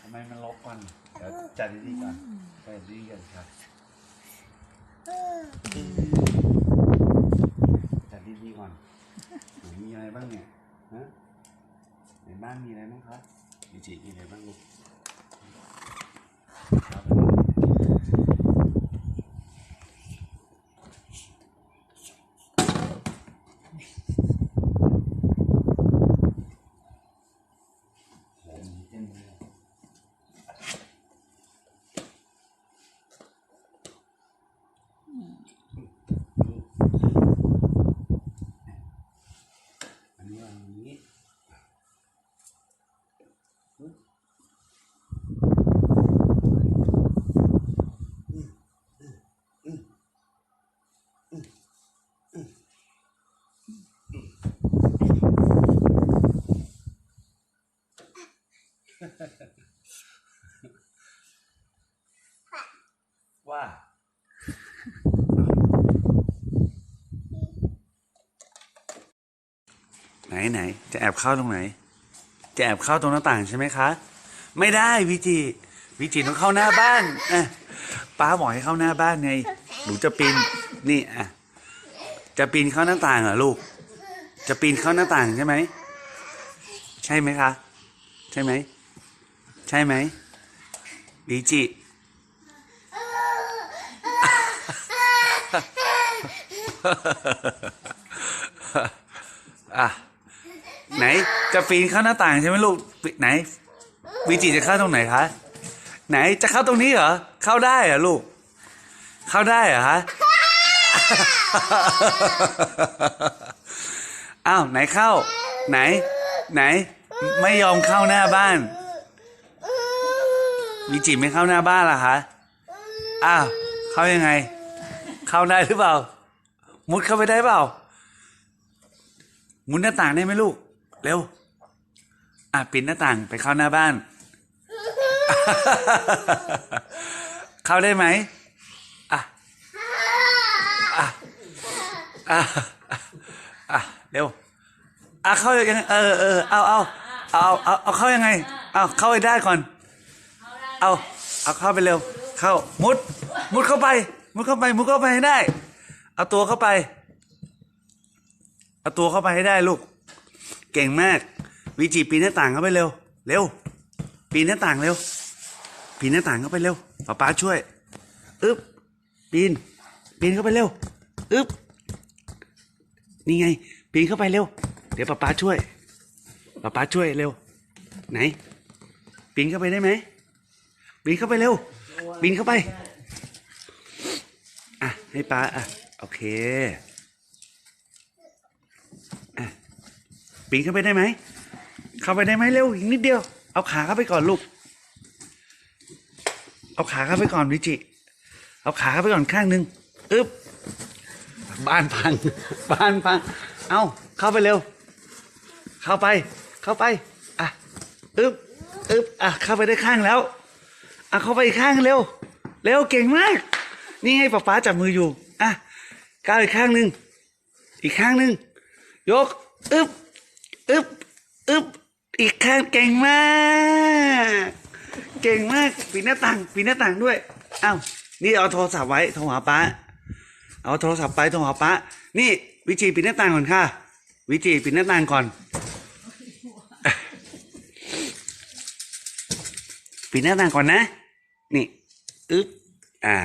ทำไมมันลบก่อนเดี๋ยวจัดดีๆก่อนจัดดีๆก่อนครับจัดดีๆก่อนมีอะไรบ้างเนี่ยฮะในบ้านมีอะไรบ้างครับมีจีมีอะไรบ้างลูกครับโหมีเต็มเลย อันนี้วางอย่างนี้ปึ๊บว่า ไหนไหนจะแอบเข้าตรงไหน จะแอบเข้าตรงหน้าต่างใช่ไหมคะ ไม่ได้วิจิวิจิต้องเข้าหน้าบ้านอะป้าบอกให้เข้าหน้าบ้านไงหนูจะปีนนี่อะจะปีนเข้าหน้าต่างเหรอลูก จะปีนเข้าหน้าต่างใช่ไหมใช่ไหมคะ ใช่ไหมใช่ไหมวิจิอะ ไหนจะปีนเข้าหน้าต่างใช่ไหมลูกไหนวิจิจะเข้าตรงไหนคะไหนจะเข้าตรงนี้เหรอเข้าได้เหรอลูก เข้าได้เหรอฮะอ้าวไหนเข้า ไหน ไหน ไม่ยอมเข้าหน้าบ้านวิจิไม่เข้าหน้าบ้านล่ะคะอ้าวเข้ายังไง เข้าได้หรือเปล่า มุดเข้าไปได้เปล่า มุนหน้าต่างได้ไหมลูก เร็ว อะปิดหน้าต่างไปเข้าหน้าบ้าน เข้าได้ไหมอะอะอะอะเร็วอะเข้ายังไงเออเออเอาเอาเอาเอาเอาเข้ายังไงเอาเข้าไปได้ก่อน เอาเอาเข้าไปเร็ว เข้ามุด มุดเข้าไป มุดเข้าไป มุดเข้าไปให้ได้ เอาตัวเข้าไป เอาตัวเข้าไปให้ได้ลูก เก่งมาก วิจิปีนหน้าต่างเข้าไปเร็ว เร็ว ปีนหน้าต่างเร็ว ปีนหน้าต่างเข้าไปเร็วป๊าป๊าช่วยอึ๊บปีน ปีนเข้าไปเร็วอึ๊บนี่ไง ปีนเข้าไปเร็ว เดี๋ยวป๊าป๊าช่วยป๊าป๊าช่วยเร็ว ไหน ปีนเข้าไปได้ไหมปีนเข้าไปเร็ว ปีนเข้าไป อะ ให้ป๊าอะ โอเค ปีนเข้าไปได้ไหม เข้าไปได้ไหมเร็วอีกนิดเดียว เอาขาเข้าไปก่อนลูก เอาขาเข้าไปก่อนวิจิ เอาขาเข้าไปก่อนข้างหนึ่งอึ๊บ บ้านพัง บ้านพัง เอาเข้าไปเร็ว เข้าไป เข้าไป อะ อึ๊บ อึ๊บ อะ เข้าไปได้ข้างแล้ว อะ เข้าไปอีกข้างเร็ว เร็วเก่งมาก นี่ให้ป๊าป๊าจับมืออยู่ อะ ก้าวอีกข้างหนึ่ง อีกข้างหนึ่ง ยก อึ๊บ อึ๊บอึ๊บอีกข้างเก่งมาก เก่งมากปีนหน้าต่างปีนหน้าต่างด้วยอ้าวนี่เอาโทรศัพท์ไว้โทรหาป้าเอาโทรศัพท์ไปโทรหาป้านี่ วิจีปีนหน้าต่างก่อนค่ะ วิจีปีนหน้าต่างก่อนปีนหน้าต่างก่อนนะ นี่อึ๊บอ่า